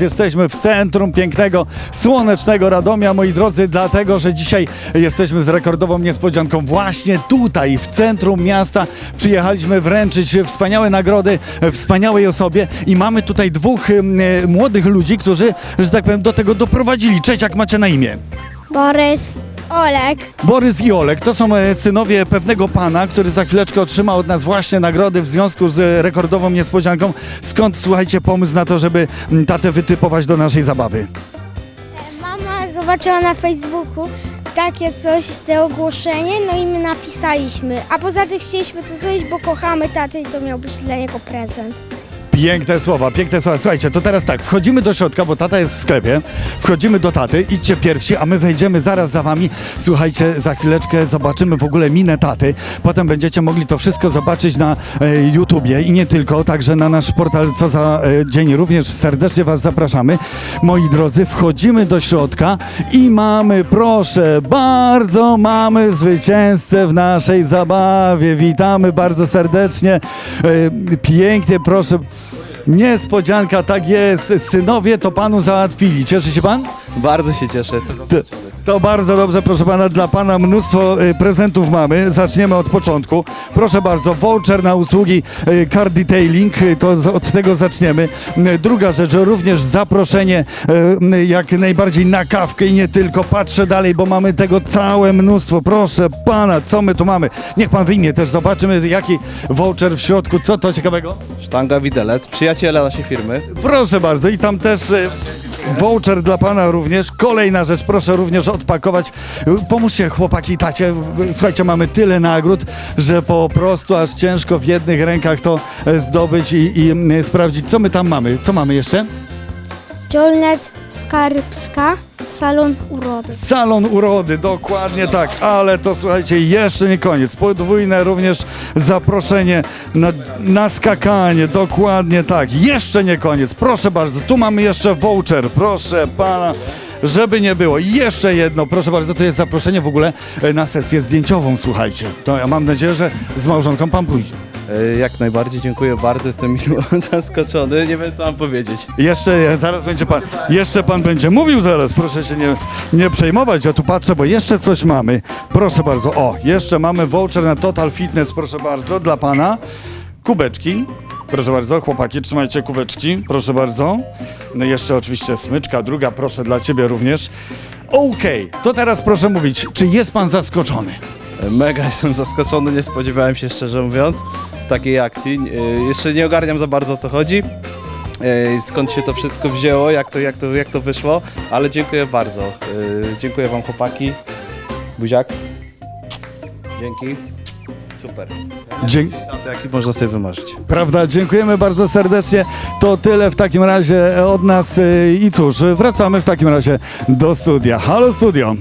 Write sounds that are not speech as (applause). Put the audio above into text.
Jesteśmy w centrum pięknego, słonecznego Radomia, moi drodzy, dlatego, że dzisiaj jesteśmy z rekordową niespodzianką. Właśnie tutaj, w centrum miasta, przyjechaliśmy wręczyć wspaniałe nagrody wspaniałej osobie i mamy tutaj dwóch młodych ludzi, którzy, że tak powiem, do tego doprowadzili. Cześć, jak macie na imię? Borys. Olek. Borys i Olek to są e, synowie pewnego pana, który za chwileczkę otrzyma od nas właśnie nagrody w związku z e, rekordową niespodzianką. Skąd, słuchajcie, pomysł na to, żeby m, tatę wytypować do naszej zabawy? Mama zobaczyła na Facebooku takie coś, te ogłoszenie, no i my napisaliśmy. A poza tym chcieliśmy to zrobić, bo kochamy tatę i to miał być dla niego prezent. Piękne słowa, piękne słowa. Słuchajcie, to teraz tak, wchodzimy do środka, bo tata jest w sklepie. Wchodzimy do taty, idźcie pierwsi, a my wejdziemy zaraz za wami. Słuchajcie, za chwileczkę zobaczymy w ogóle minę taty. Potem będziecie mogli to wszystko zobaczyć na e, YouTubie i nie tylko, także na nasz portal Co za e, dzień również serdecznie was zapraszamy. Moi drodzy, wchodzimy do środka i mamy, proszę bardzo, mamy zwycięzcę w naszej zabawie. Witamy bardzo serdecznie. E, pięknie, proszę. Niespodzianka, tak jest. Synowie to panu załatwili. Cieszy się pan? Bardzo się cieszę, jestem zaskoczony. To bardzo dobrze, proszę pana. Dla pana mnóstwo y, prezentów mamy. Zaczniemy od początku. Proszę bardzo, voucher na usługi y, car detailing. Y, To z- od tego zaczniemy. Y, Druga rzecz, również zaproszenie y, y, jak najbardziej na kawkę i nie tylko. Patrzę dalej, bo mamy tego całe mnóstwo. Proszę pana, co my tu mamy? Niech pan wyjmie też, zobaczymy jaki voucher w środku. Co to ciekawego? Sztanga Widelec, przyjaciele naszej firmy. Proszę bardzo i tam też voucher dla pana również. Kolejna rzecz, proszę również odpakować. Pomóżcie chłopaki tacie. Słuchajcie, mamy tyle nagród, że po prostu aż ciężko w jednych rękach to e, zdobyć i, i sprawdzić, co my tam mamy. Co mamy jeszcze? Dziolnet Skarbska, salon urody. Salon urody, dokładnie tak, ale to słuchajcie, jeszcze nie koniec. Podwójne również zaproszenie na, na skakanie, dokładnie tak. Jeszcze nie koniec, proszę bardzo. Tu mamy jeszcze voucher, proszę pana. Żeby nie było. Jeszcze jedno, proszę bardzo, to jest zaproszenie w ogóle e, na sesję zdjęciową, słuchajcie. To ja mam nadzieję, że z małżonką pan pójdzie. E, Jak najbardziej dziękuję bardzo, jestem miło (laughs) zaskoczony, nie wiem co mam powiedzieć. Jeszcze, zaraz będzie pan, jeszcze pan będzie mówił zaraz, proszę się nie, nie przejmować, ja tu patrzę, bo jeszcze coś mamy. Proszę bardzo, o, jeszcze mamy voucher na Total Fitness, proszę bardzo, dla pana. Kubeczki, proszę bardzo, chłopaki, trzymajcie kubeczki, proszę bardzo. No i jeszcze oczywiście smyczka, druga, proszę dla ciebie również. Okej, to teraz proszę mówić, czy jest pan zaskoczony? E, Mega (laughs) jestem zaskoczony, nie spodziewałem się szczerze mówiąc takiej akcji. E, Jeszcze nie ogarniam za bardzo o co chodzi. e, Skąd się to wszystko wzięło, jak to, jak to, jak to wyszło, ale dziękuję bardzo. E, Dziękuję wam chłopaki. Buziak. Dzięki. Super. Dzięki. Jaki można sobie wymarzyć. Prawda, dziękujemy bardzo serdecznie. To tyle w takim razie od nas y, i cóż, wracamy w takim razie do studia. Halo studio.